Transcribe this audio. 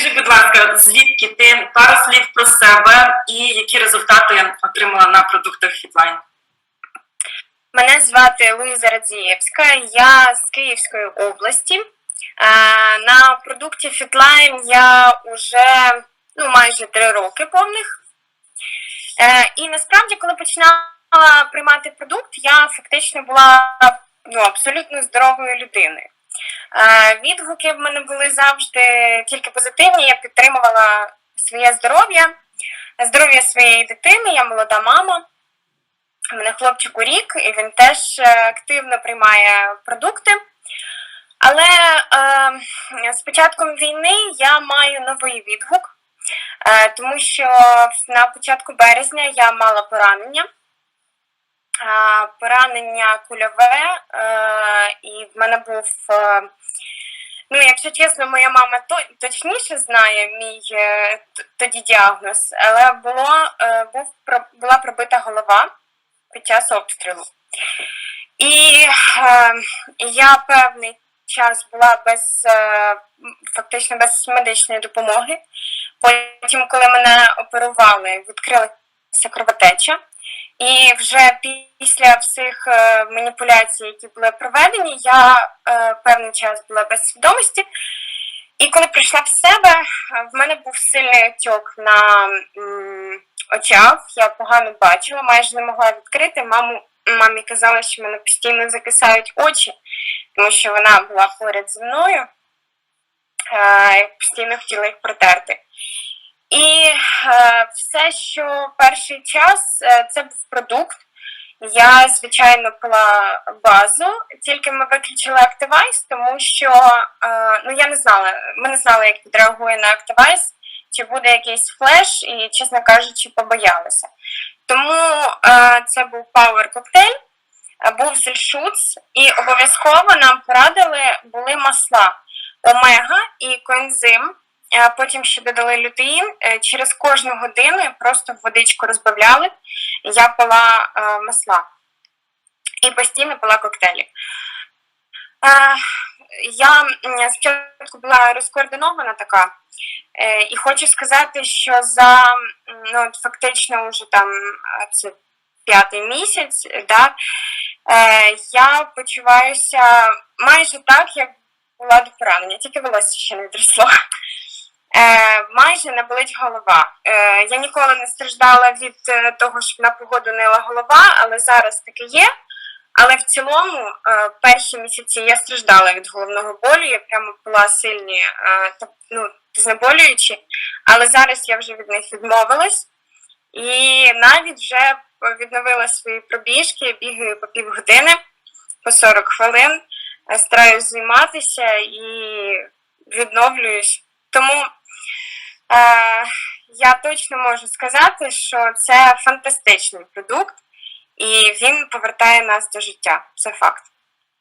Скажи, будь ласка, звідки ти пару слів про себе і які результати отримала на продуктах Фітлайн? Мене звати Луїза Радзієвська, я з Київської області. На продукті Fitline я вже ну, майже три роки повних. Е, І насправді, коли починала приймати продукт, я фактично була ну, абсолютно здоровою людиною. Е, Відгуки в мене були завжди тільки позитивні. Я підтримувала своє здоров'я, здоров'я своєї дитини, я молода мама. У мене хлопчику рік, і він теж е, активно приймає продукти. Але е, з початком війни я маю новий відгук, е, тому що на початку березня я мала поранення. Поранення кульове, е, і в мене був, е, ну, якщо чесно, моя мама то, точніше знає мій е, тоді діагноз, але було, е, був, була пробита голова під час обстрілу. І е, я певний час була без е, фактично без медичної допомоги. Потім, коли мене оперували, відкрилася кровотеча. І вже після всіх е, маніпуляцій, які були проведені, я е, певний час була без свідомості. І коли прийшла в себе, в мене був сильний отек на очах. Я погано бачила, майже не могла відкрити. Маму мамі казала, що мене постійно закисають очі, тому що вона була поряд зі мною. Е, постійно хотіла їх протерти. І е, все, що перший час, е, це був продукт. Я, звичайно, пила базу, тільки ми виключили Activize, тому що е, ну, я не знала, ми не знали, як відреагує на Activize, чи буде якийсь флеш, і, чесно кажучи, побоялися. Тому це був Power коктейль, був зельшуц, і обов'язково нам порадили були масла омега і коензим. Е, Потім ще додали лютеїн. Через кожну годину просто водичку розбавляли. Я пила е, масла і постійно пила коктейлі. Е, Я спочатку була розкоординована така, і хочу сказати, що за ну, фактично вже там це п'ятий місяць, да, я почуваюся майже так, як була до поранення, тільки волосся ще не відросло. Е, майже не болить голова. Е, я ніколи не страждала від е, того, що на погоду нила голова, але зараз таке є. Але в цілому, е, перші місяці я страждала від головного болю, я прямо була сильні, е, та- ну, знеболюючі, але зараз я вже від них відмовилась і навіть вже відновила свої пробіжки, бігаю по півгодини, по 40 хвилин, е, стараюсь займатися і відновлююсь. Тому я точно можу сказати, що це фантастичний продукт, і він повертає нас до життя. Це факт.